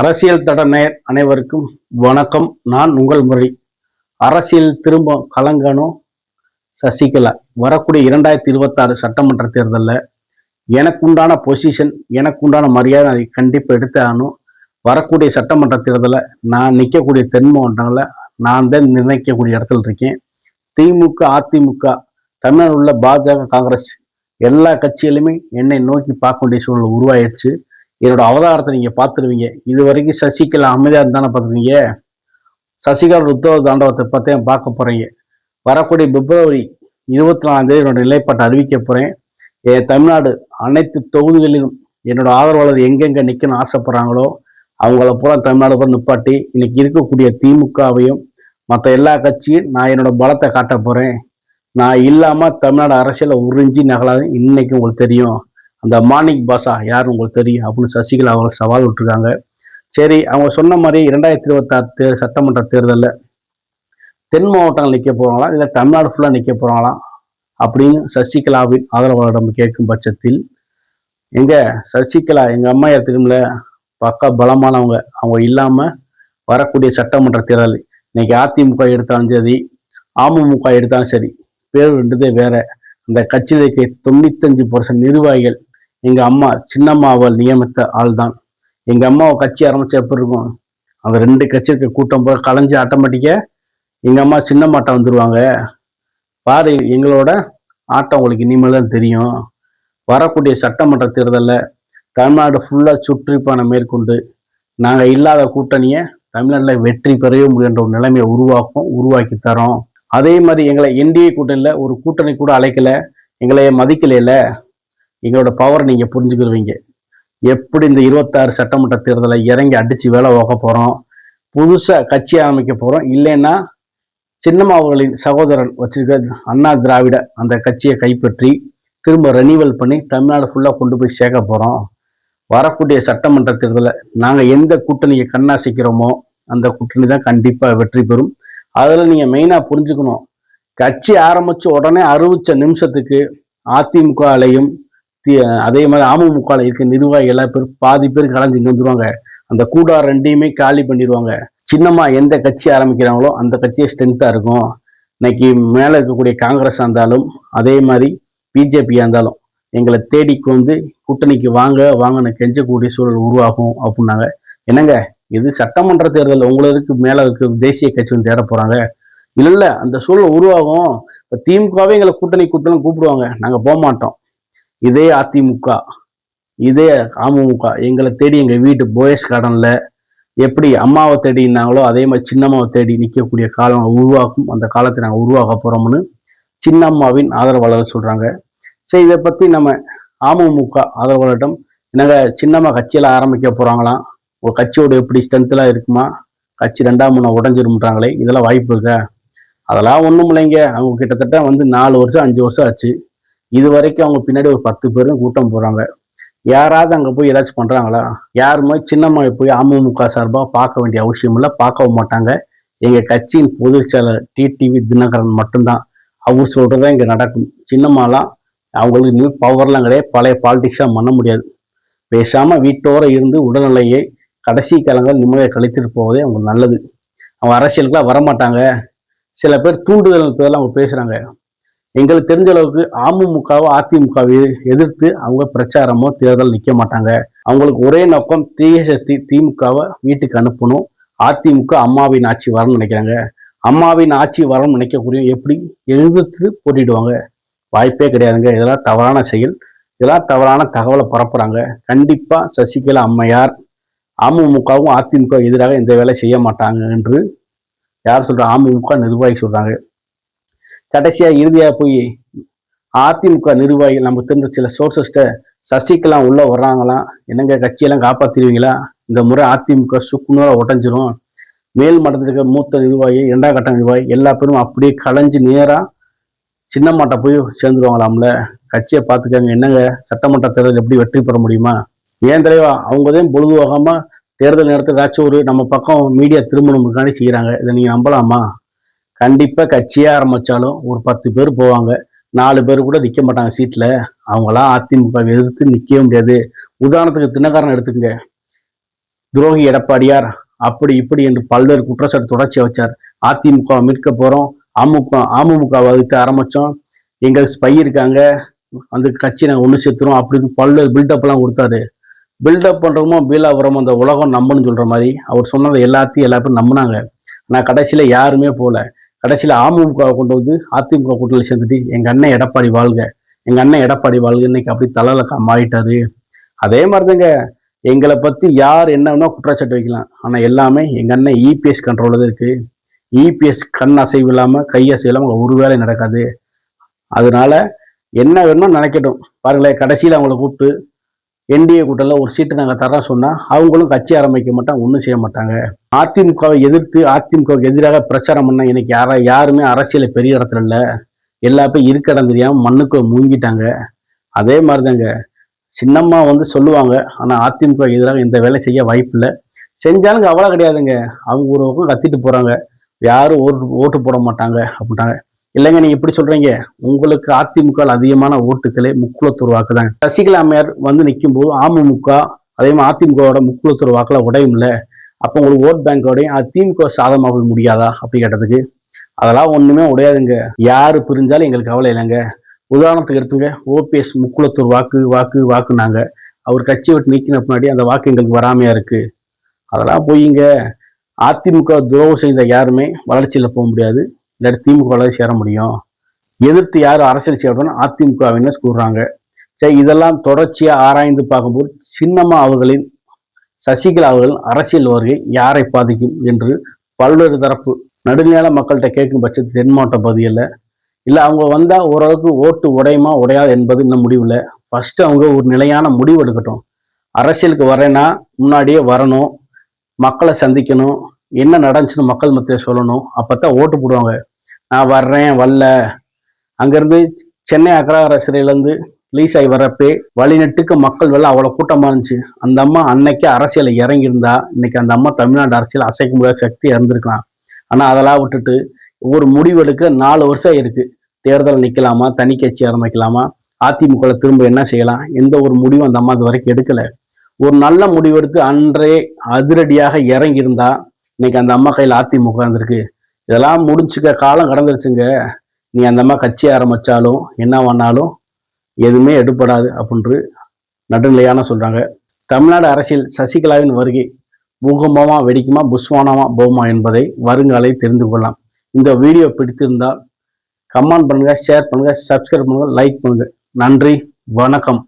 அரசியல் தட நேர் அனைவருக்கும் வணக்கம். நான் உங்கள் முறை அரசியல் திரும்ப கலங்கணும் சசிகலா வரக்கூடிய இரண்டாயிரத்தி இருபத்தாறு சட்டமன்ற தேர்தலில் எனக்கு உண்டான பொசிஷன் எனக்கு உண்டான மரியாதை அதை கண்டிப்பாக எடுத்து ஆகணும். வரக்கூடிய சட்டமன்ற தேர்தலில் நான் நிற்கக்கூடிய தென் மாவட்டங்களில் நான் தான் நிர்ணயிக்கக்கூடிய இடத்துல இருக்கேன். திமுக அதிமுக தமிழ்நாடு உள்ள பாஜக காங்கிரஸ் எல்லா கட்சிகளுமே என்னை நோக்கி பார்க்க வேண்டிய சூழல் உருவாயிடுச்சு. என்னோட அவதாரத்தை நீங்கள் பார்த்துருவீங்க. இது வரைக்கும் சசிகலா அமைதியாக இருந்தானே பார்த்துருவீங்க. சசிகலா உத்தவ தாண்டவத்தை பற்றியும் பார்க்க போகிறீங்க வரக்கூடிய பிப்ரவரி இருபத்தி நாலாந்தேதி என்னோட நிலைப்பாட்டை அறிவிக்க போகிறேன் என் தமிழ்நாடு அனைத்து தொகுதிகளிலும் என்னோட ஆதரவாளர் எங்கெங்கே நிற்கணும்னு ஆசைப்படுறாங்களோ அவங்கள பூரா தமிழ்நாடு பூரா நிப்பாட்டி இன்னைக்கு இருக்கக்கூடிய திமுகவையும் மற்ற எல்லா கட்சியும் நான் என்னோட பலத்தை காட்ட போகிறேன் நான் இல்லாமல் தமிழ்நாடு அரசியலை உறிஞ்சி நகலாது. இன்னைக்கு உங்களுக்கு தெரியும். அந்த மார்னிங் பாஷா யார் உங்களுக்கு தெரியும் அப்படின்னு சசிகலா அவங்க சவால் விட்டுருக்காங்க. சரி அவங்க சொன்ன மாதிரி இரண்டாயிரத்தி இருபத்தாறு தே சட்டமன்ற தேர்தலில் தென் மாவட்டங்கள் நிற்க போகிறாங்களா இல்லை தமிழ்நாடு ஃபுல்லாக நிற்க போகிறாங்களாம் அப்படின்னு சசிகலாவின் ஆதரவாளரிடம் கேட்கும் பட்சத்தில் எங்கள் சசிகலா எங்கள் அம்மா திரும்பல பக்கா பலமானவங்க அவங்க இல்லாமல் வரக்கூடிய சட்டமன்ற தேர்தல் இன்னைக்கு அதிமுக எடுத்தாலும் சரி அமமுக எடுத்தாலும் சரி பேர் ரெண்டுதே வேற. அந்த கட்சியில் இருக்க தொண்ணூத்தஞ்சு பர்சன்ட் நிர்வாகிகள் எங்கள் அம்மா சின்னம்மா அவள் நியமித்த ஆள் தான் எங்கள் அம்மாவை கட்சி ஆரம்பிச்சா எப்படி இருக்கும்? அந்த ரெண்டு கட்சி இருக்க கூட்டம் போய் கலைஞ்சு ஆட்டோமேட்டிக்காக எங்கள் அம்மா சின்னம்மாட்டை வந்துடுவாங்க பாரு எங்களோட ஆட்டம் உங்களுக்கு இனிமேல் தான் தெரியும். வரக்கூடிய சட்டமன்ற தேர்தலில் தமிழ்நாடு ஃபுல்லாக சுற்றுப்பானை மேற்கொண்டு நாங்கள் இல்லாத கூட்டணியை தமிழ்நாட்டில் வெற்றி பெறவே முடியுன்ற ஒரு நிலைமையை உருவாக்கும் உருவாக்கி தரோம். அதே மாதிரி எங்களை என்டிஏ கூட்டணியில் ஒரு கூட்டணி கூட அழைக்கல. எங்களை மதிக்கலையில எங்களோட பவர் நீங்கள் புரிஞ்சுக்கிருவீங்க. எப்படி இந்த இருபத்தாறு சட்டமன்ற தேர்தலை இறங்கி அடித்து வேலை ஓக போகிறோம் புதுசாக கட்சி ஆரம்பிக்க போகிறோம் இல்லைன்னா சின்னம்மா அவர்களின் சகோதரன் வச்சிருக்க அண்ணா திராவிட அந்த கட்சியை கைப்பற்றி திரும்ப ரெனிவல் பண்ணி தமிழ்நாடு ஃபுல்லாக கொண்டு போய் சேர்க்க போகிறோம் வரக்கூடிய சட்டமன்ற தேர்தலில் நாங்கள் எந்த கூட்டணியை கண்ணாசிக்கிறோமோ அந்த கூட்டணி தான் கண்டிப்பாக வெற்றி பெறும். அதில் நீங்கள் மெயினாக புரிஞ்சுக்கணும். கட்சி ஆரம்பித்து உடனே அறுபத்த நிமிஷத்துக்கு அதிமுக அலையும் அதே மாதிரி அமமுகவில் இருக்க நிர்வாகி எல்லா பேரும் பாதி பேர் கலந்து இங்கே வந்துடுவாங்க அந்த கூடா ரெண்டையுமே காலி பண்ணிடுவாங்க சின்னம்மா எந்த கட்சி ஆரம்பிக்கிறாங்களோ அந்த கட்சியே ஸ்ட்ரென்த்தாக இருக்கும். இன்னைக்கு மேலே இருக்கக்கூடிய காங்கிரஸ் இருந்தாலும் அதே மாதிரி பிஜேபியாக இருந்தாலும் எங்களை தேடிக்கு வந்து கூட்டணிக்கு வாங்க வாங்கன்னு கெஞ்சக்கூடிய சூழல் உருவாகும் அப்படின்னாங்க. என்னங்க இது சட்டமன்ற தேர்தல் உங்களுக்கு மேலே இருக்க தேசிய கட்சி வந்து தேட போகிறாங்க இல்லை இல்லை அந்த சூழல் உருவாகும். இப்போ திமுகவே எங்களை கூட்டணி கூட்டணும் கூப்பிடுவாங்க. நாங்கள் போக மாட்டோம். இதே அதிமுக இதே அமமுக எங்களை தேடி எங்கள் வீட்டு போயஸ் கார்டனில் எப்படி அம்மாவை தேடினாங்களோ அதே மாதிரி சின்னம்மாவை தேடி நிற்கக்கூடிய காலம் உருவாக்கும் அந்த காலத்தை நாங்கள் உருவாக்க போகிறோம்னு சின்னம்மாவின் ஆதரவாளர் சொல்கிறாங்க சரி இதை பற்றி நம்ம அமமுக ஆதரவாளரிடம் என்னங்க சின்னம்மா கட்சியில் ஆரம்பிக்க போகிறாங்களாம் ஒரு கட்சியோட எப்படி ஸ்ட்ரென்த்தெலாம் இருக்குமா? கட்சி ரெண்டாம் மூணு உடஞ்சிருமுட்டாங்களே இதெல்லாம் வாய்ப்பு இருக்கா? அதெல்லாம் ஒன்றும் இல்லைங்க. அவங்க கிட்டத்தட்ட வந்து நாலு வருஷம் அஞ்சு வருஷம் ஆச்சு. இது வரைக்கும் அவங்க பின்னாடி ஒரு பத்து பேரும் கூட்டம் போகிறாங்க யாராவது அங்கே போய் ஏதாச்சும் பண்ணுறாங்களா யாருமே சின்னம்மாவை போய் அமமுக சார்பாக பார்க்க வேண்டிய அவசியம் இல்லை பார்க்கவும் மாட்டாங்க. எங்கள் கட்சியின் பொதுச் செயலர் டிடிவி தினகரன் மட்டும்தான். அவர் சொல்கிறதா இங்கே நடக்கும். சின்னம்மாலாம் அவங்களுக்கு நியூ பவர்லாம் கிடையாது. பழைய பாலிடிக்ஸாக பண்ண முடியாது. பேசாமல் வீட்டோர இருந்து உடல்நிலையை கடைசி காலங்கள் நிம்மதியாக கழித்துட்டு போவதே அவங்க நல்லது. அவங்க அரசியலுக்குலாம் வரமாட்டாங்க. சில பேர் தூண்டுதல் பேர்லாம் அவங்க பேசுகிறாங்க எங்களுக்கு தெரிஞ்ச அளவுக்கு அமமுகவோ அதிமுகவை எதிர்த்து அவங்க பிரச்சாரமோ தேர்தல் நிற்க மாட்டாங்க. அவங்களுக்கு ஒரே நோக்கம் தீய சக்தி திமுகவை வீட்டுக்கு அனுப்பணும். அதிமுக அம்மாவின் ஆட்சி வரணும்னு நினைக்கிறாங்க. அம்மாவின் ஆட்சி வரணும்னு நினைக்கக்கூடிய எப்படி எதிர்த்து போட்டிடுவாங்க வாய்ப்பே கிடையாதுங்க. இதெல்லாம் தவறான செயல். இதெல்லாம் தவறான தகவலை பரப்புகிறாங்க கண்டிப்பாக சசிகலா அம்மையார் அமமுகவும் அதிமுக எதிராக எந்த வேலை செய்ய மாட்டாங்க என்று யார் சொல்கிற அமமுக நிர்வாகி சொல்கிறாங்க கடைசியாக இறுதியாக போய் அதிமுக நிர்வாகிகள் நமக்கு தெரிந்த சில சோர்சஸ்ட்டை சசிகலாம் உள்ளே வர்றாங்களாம் என்னங்க கட்சியெல்லாம் காப்பாற்றிடுவீங்களா இந்த முறை அதிமுக சுக்குநூறாக உடஞ்சிரும். மேல் மட்டத்தில் மூத்த நிர்வாகி இரண்டாம் கட்ட நிர்வாகி எல்லா பேரும் அப்படியே களைஞ்சு நேராக சின்னமாட்ட போய் சேர்ந்துருவாங்களாம்ல? கட்சியை பார்த்துக்கங்க. என்னங்க? சட்டமன்ற தேர்தல் எப்படி வெற்றி பெற முடியுமா? ஏன் தலைவா? அவங்க தான் பொழுதுவாகாம தேர்தல் நேரத்தில் ஏதாச்சும் ஒரு நம்ம பக்கம் மீடியா திரும்பணும்னு செய்கிறாங்க இதை நீங்கள் நம்பலாமா? கண்டிப்பாக கட்சியாக ஆரம்பித்தாலும் ஒரு பத்து பேர் போவாங்க. நாலு பேர் கூட நிற்க மாட்டாங்க சீட்டில் அவங்களாம் அதிமுக எதிர்த்து நிற்கவே முடியாது. உதாரணத்துக்கு தினகாரன் எடுத்துக்கங்க. துரோகி எடப்பாடியார் அப்படி இப்படி என்று பல்வேறு குற்றச்சாட்டு தொடர்ச்சியை வச்சார். அதிமுக மீட்க போகிறோம் அமுக அமமுக வகுத்து ஆரம்பித்தோம் எங்களுக்கு ஸ்பை இருக்காங்க. அந்த கட்சி நாங்கள் ஒன்று சேர்த்துறோம் அப்படின்னு பல்வேறு பில்டப்லாம் கொடுத்தாரு. பில்டப் பண்ணுறோமோ பீலாபுரம் அந்த உலகம் நம்பணும்னு சொல்கிற மாதிரி அவர் சொன்னதை எல்லாத்தையும் எல்லா பேரும் நம்பினாங்க. நான் கடைசியில் யாருமே போகல. கடைசியில் அமமுக கொண்டு வந்து அதிமுக கூட்டத்தில் சேர்ந்துட்டு எங்கள் அண்ணன் எடப்பாடி வாழ்க. எங்கள் அண்ணன் எடப்பாடி வாழ்க இன்னைக்கு அப்படி தலையில மாறிட்டாரு. அதே மாதிரிதாங்க எங்களை பற்றி யார் என்ன வேணா குற்றச்சாட்டு வைக்கலாம். ஆனால் எல்லாமே எங்கள் அண்ணன் இபிஎஸ் கண்ட்ரோலில் தான் இருக்குது இபிஎஸ் கண் அசைவு இல்லாமல் கை அசைவு இல்லாமல் ஒரு வேலை நடக்காது. அதனால என்ன வேணுமோ நினைக்கட்டும். பாருங்களேன் கடைசியில் அவங்கள கூப்பிட்டு என்டிஏ கூட்டத்தில் ஒரு சீட்டு நாங்கள் தரோம் சொன்னால் அவங்களும் கட்சி ஆரம்பிக்க மாட்டாங்க ஒன்றும் செய்ய மாட்டாங்க. அதிமுகவை எதிர்த்து அதிமுகவுக்கு எதிராக பிரச்சாரம் பண்ண இன்னைக்கு யாரா யாருமே அரசியல் பெரிய இடத்துல இல்லை. எல்லா பேரும் இருக்க இடம் தெரியாமல் மண்ணுக்குள்ள மூங்கிட்டாங்க அதே மாதிரி தாங்க சின்னம்மா வந்து சொல்லுவாங்க ஆனால் அதிமுக எதிராக இந்த வேலை செய்ய வாய்ப்பு இல்லை. செஞ்சாலும் அவ்வளோ கிடையாதுங்க. அவங்க ஒரு பக்கம் கத்திட்டு போகிறாங்க யாரும் ஓட்டு ஓட்டு போட மாட்டாங்க அப்படின்ட்டாங்க. இல்லைங்க நீங்க இப்படி சொல்றீங்க. உங்களுக்கு அதிமுக அதிகமான ஓட்டுகளே முக்குளத்தூர் வாக்கு தான் சசிகலா அம்மையார் வந்து நிற்கும் போது அமமுக அதே மாதிரி அதிமுகவோட முக்குளத்தூர் வாக்கில் உடையும் இல்லை அப்போ உங்களுக்கு ஓட் பேங்கோடையும் அதிமுக சாதமாக முடியாதா? அப்படி கேட்டதுக்கு. அதெல்லாம் ஒன்றுமே உடையாதுங்க. யார் பிரிஞ்சாலும் எங்களுக்கு கவலை இல்லைங்க. உதாரணத்துக்கு எடுத்துங்க. ஓபிஎஸ் முக்குளத்தூர் வாக்கு வாக்கு வாக்குனாங்க. அவர் கட்சி விட்டு நீக்கின பின்னாடி அந்த வாக்கு எங்களுக்கு வராமையா இருக்கு. அதெல்லாம் போயிங்க. அதிமுக துரோகம் செய்த யாருமே வளர்ச்சியில் போக முடியாது. இல்லாட்டி திமுக சேர முடியும். எதிர்த்து யார் அரசியல் செய்யணும் அதிமுகவினர் கூறுறாங்க. சரி இதெல்லாம் தொடர்ச்சியாக ஆராய்ந்து பார்க்கும்போது சின்னம்மா அவர்களின் சசிகலா அவர்கள் அரசியல் வருகை யாரை பாதிக்கும் என்று பல்வேறு தரப்பு நடுநிலை மக்கள்கிட்ட கேட்கும் பட்சத்து தென் மாவட்ட பகுதியில் இல்லை அவங்க வந்தால் ஓரளவுக்கு ஓட்டு உடையுமா உடையாது என்பது இன்னும் முடிவில் ஃபஸ்ட்டு அவங்க ஒரு நிலையான முடிவு எடுக்கட்டும். அரசியலுக்கு வரேன்னா முன்னாடியே வரணும். மக்களை சந்திக்கணும். என்ன நடந்துச்சுன்னு மக்கள் மத்திய சொல்லணும். அப்போ தான் ஓட்டு போடுவாங்க. நான் வர்றேன் வரல. அங்கேருந்து சென்னை அக்ரஹார சிறையிலேருந்து ரிலீஸ் ஆகி வரப்பே வழிநட்டுக்கு மக்கள் வெள்ளம் அவ்வளோ கூட்டமாக இருந்துச்சு. அந்த அம்மா அன்னைக்கே அரசியல் இறங்கியிருந்தா இன்னைக்கு அந்த அம்மா தமிழ்நாடு அரசியல் அசைக்க முடியாத சக்தி இறந்துருக்கலாம். ஆனால் அதெல்லாம் விட்டுட்டு ஒரு முடிவெடுக்க நாலு வருஷம் இருக்குது தேர்தல் நிற்கலாமா தனி கட்சி ஆரம்பிக்கலாமா அதிமுகவில் திரும்ப என்ன செய்யலாம் எந்த ஒரு முடிவும் அந்த அம்மா இது வரைக்கும் எடுக்கலை. ஒரு நல்ல முடிவெடுத்து அன்றே அதிரடியாக இறங்கியிருந்தா இன்னைக்கு அந்த அம்மா கையில் அதிமுக இருந்திருக்கு. இதெல்லாம் முடிஞ்சுக்க காலம் கடந்துருச்சுங்க. நீ அந்த அம்மா கட்சி ஆரம்பித்தாலும் என்ன பண்ணாலும் எதுவுமே எடுப்படாது அப்படின்று நடுநிலையான சொல்கிறாங்க தமிழ்நாடு அரசியல் சசிகலாவின் வருகை பூகம்பமா வெடிக்குமா புஸ்வானமா போமா என்பதை வருங்காலை தெரிந்து கொள்ளலாம். இந்த வீடியோ பிடித்திருந்தால் கமெண்ட் பண்ணுங்கள் ஷேர் பண்ணுங்கள் சப்ஸ்கிரைப் பண்ணுங்கள் லைக் பண்ணுங்கள் நன்றி வணக்கம்.